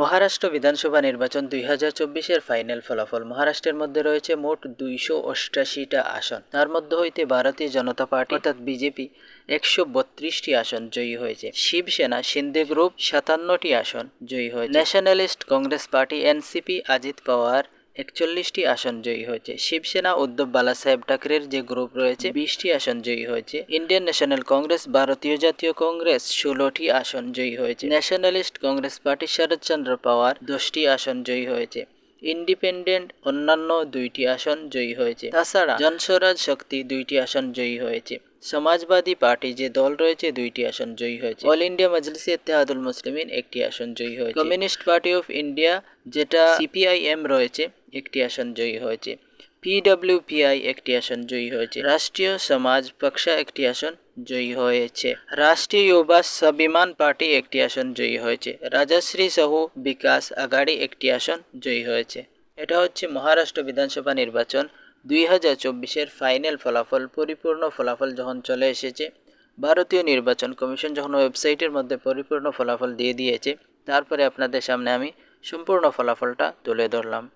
মহারাষ্ট্র বিধানসভা নির্বাচন দুই হাজার চব্বিশের ফাইনাল ফলাফল। মহারাষ্ট্রের মধ্যে রয়েছে মোট দুইশো অষ্টাশিটা আসন। তার মধ্যে হইতে ভারতীয় জনতা পার্টি অর্থাৎ বিজেপি একশো বত্রিশটি আসন জয়ী হয়েছে। শিবসেনা, সিন্ধে গ্রুপ সাতান্নটি আসন জয়ী হয়েছে। ন্যাশনালিস্ট কংগ্রেস পার্টি, এনসিপি আজিত পাওয়ার একচল্লিশটি আসন জয়ী হয়েছে। শিবসেনা উদ্ধব বালা সাহেব ঠাকরের যে গ্রুপ রয়েছে, বিশটি আসন জয়ী হয়েছে। ইন্ডিয়ান ন্যাশনাল কংগ্রেস, ভারতীয় জাতীয় কংগ্রেস, ষোলোটি আসন জয়ী হয়েছে। ন্যাশনালিস্ট কংগ্রেস পার্টি শরৎচন্দ্র পাওয়ার দশটি আসন জয়ী হয়েছে। ইন্ডিপেন্ডেন্ট অন্যান্য দুইটি আসন জয়ী হয়েছে। তাছাড়া জনস্বরাজ শক্তি দুইটি আসন জয়ী হয়েছে। সমাজবাদী পার্টি যে দল রয়েছে, দুইটি আসন জয়ী হয়েছে। অল ইন্ডিয়া মজলিস ইত্তেহাদুল মুসলিমিন একটি আসন জয়ী হয়েছে। কমিউনিস্ট পার্টি অফ ইন্ডিয়া, যেটা সিপিআইএম রয়েছে, একটি আসন জয়ী হয়েছে। পিডব্লিউপিআই একটি আসন জয়ী হয়েছে। রাষ্ট্রীয় সমাজ পক্ষ একটি আসন জয়ী হয়েছে। রাষ্ট্রীয় যুবা স্বাভিমান পার্টি একটি আসন জয়ী হয়েছে। রাজশ্রী সাহু বিকাশ আগাড়ি একটি আসন জয়ী হয়েছে। এটা হচ্ছে মহারাষ্ট্র বিধানসভা নির্বাচন। দুই হাজার চব্বিশের ফাইনাল ফলাফল, পরিপূর্ণ ফলাফল যখন চলে এসেছে, ভারতীয় নির্বাচন কমিশন যখন ওয়েবসাইটের মধ্যে পরিপূর্ণ ফলাফল দিয়ে দিয়েছে, তারপরে আপনাদের সামনে আমি সম্পূর্ণ ফলাফলটা তুলে ধরলাম।